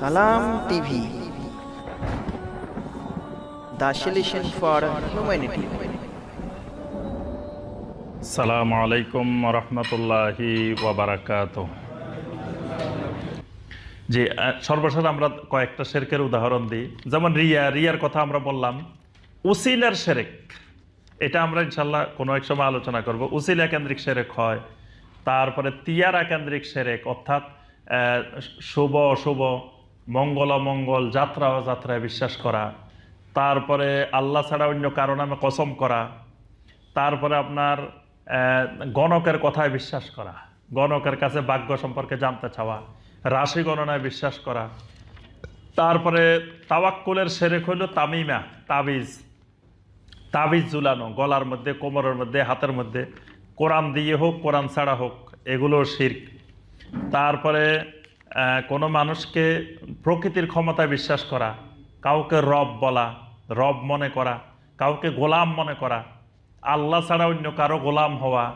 সালাম TV. The for humanity. সালামু আলাইকুম রহমতুল্লাহি ওয়াবারাকাত যে সর্বশেষ আমরা কয়েকটা শেরকের উদাহরণ দিই। যেমন রিয়া, রিয়ার কথা আমরা বললাম, উসিলার শেরেক, এটা আমরা ইনশাল্লাহ কোনো এক সময় আলোচনা করব। উসিলা কেন্দ্রিক শেরেক হয়, তারপরে তিয়ারা কেন্দ্রিক শেরেক, অর্থাৎ শুভ, অশুভ মঙ্গল অমঙ্গল যাত্রা অযাত্রায় বিশ্বাস করা। তারপরে আল্লাহ ছাড়া অন্য কারও নামে কসম করা। তারপরে আপনার গণকের কথায় বিশ্বাস করা। গণকের কাছে ভাগ্য সম্পর্কে জানতে চাওয়া। রাশি গণনায় বিশ্বাস করা। তারপরে তাওয়াক্কুলের সেরেক হইল তামিমা, তাবিজ। তাবিজ ঝুলানো, গলার মধ্যে, কোমরের মধ্যে, হাতের মধ্যে। কোরআন দিয়ে হোক, কোরআন ছাড়া হোক এগুলো শির্ক। তারপরে কোনো মানুষকে প্রকৃতির ক্ষমতায় বিশ্বাস করা, কাউকে রব বলা, রব মনে করা, কাউকে গোলাম মনে করা, আল্লাহ ছাড়া অন্য কারও গোলাম হওয়া,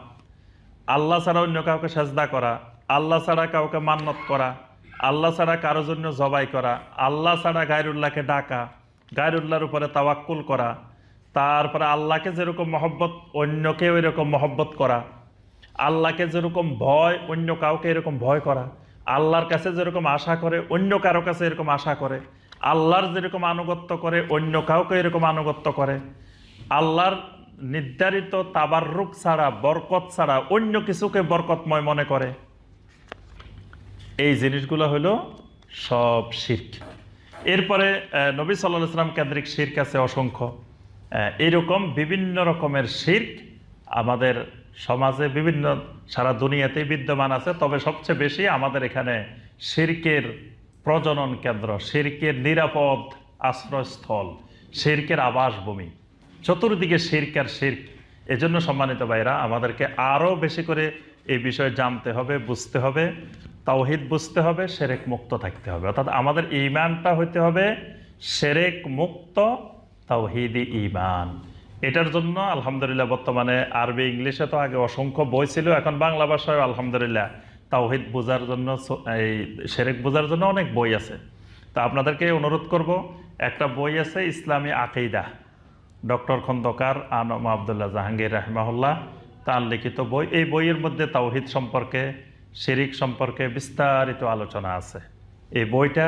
আল্লাহ ছাড়া অন্য কাউকে সেজদা করা, আল্লাহ ছাড়া কাউকে মান্নত করা, আল্লাহ ছাড়া কারও জন্য জবাই করা, আল্লাহ ছাড়া গায়রুল্লাহকে ডাকা, গায়রুল্লাহর উপরে তাওয়াক্কুল করা, তারপরে আল্লাহকে যেরকম মহব্বত, অন্যকে ওই রকম মহব্বত করা, আল্লাহকে যেরকম ভয়, অন্য কাউকে এরকম ভয় করা আল্লাহর কাছে যেরকম আশা করে, অন্য কারও কাছে এরকম আশা করে। আল্লাহর যেরকম আনুগত্য করে, অন্য কাউকে এরকম আনুগত্য করে। আল্লাহর নির্ধারিত তাবার তাবাররুক ছাড়া, বরকত ছাড়া অন্য কিছুকে বরকতময় মনে করে। এই জিনিসগুলো হলো সব শির্ক। এরপরে নবী সাল্লাহ ইসলাম কেন্দ্রিক শির্ক আছে অসংখ্য। এরকম বিভিন্ন রকমের শির্ক আমাদের সমাজে বিভিন্ন, সারা দুনিয়াতে বিদ্যমান আছে, তবে সবচেয়ে বেশি আমাদের এখানে শির্কের প্রজনন কেন্দ্র, শির্কের নিরাপদ আশ্রয়স্থল, শির্কের আবাসভূমি। চতুর্দিকে শির্ক আর শির্ক। এজন্য সম্মানিত ভাইরা আমাদেরকে আরও বেশি করে এই বিষয়ে জানতে হবে, বুঝতে হবে, তাওহিদ বুঝতে হবে সেরেক মুক্ত থাকতে হবে। অর্থাৎ আমাদের ইমানটা হইতে হবে সেরেক মুক্ত তাওহিদি ইমান এটার জন্য আলহামদুলিল্লাহ বর্তমানে আরবি, ইংলিশে তো আগে অসংখ্য বই ছিল, এখন বাংলা ভাষায় আলহামদুলিল্লাহ তাওহিদ বোঝার জন্য এই সেরেক বোঝার জন্য অনেক বই আছে। তা আপনাদেরকে অনুরোধ করব, একটা বই আছে ইসলামী আকেইদা ডক্টর খন্দকার আনম আবদুল্লাহ জাহাঙ্গীর রাহমাহুল্লাহ, তার লিখিত বই। এই বইয়ের মধ্যে তাওহিদ সম্পর্কে, শিরিক সম্পর্কে বিস্তারিত আলোচনা আছে। এই বইটা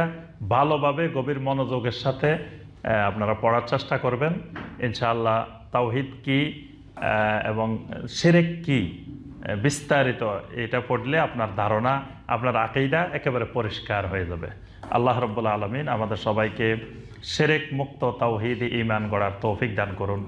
ভালোভাবে গভীর মনোযোগের সাথে আপনারা পড়ার চেষ্টা করবেন। ইনশাআল্লাহ তাওহিদ কি এবং সেরেক কি বিস্তারিত এটা পড়লে আপনার ধারণা, আপনার আকেইদা একেবারে পরিষ্কার হয়ে যাবে। আল্লাহ রব্বুল্লা আলমিন আমাদের সবাইকে সেরেক মুক্ত তাওহিদ ইমান গড়ার তৌফিক দান করুন।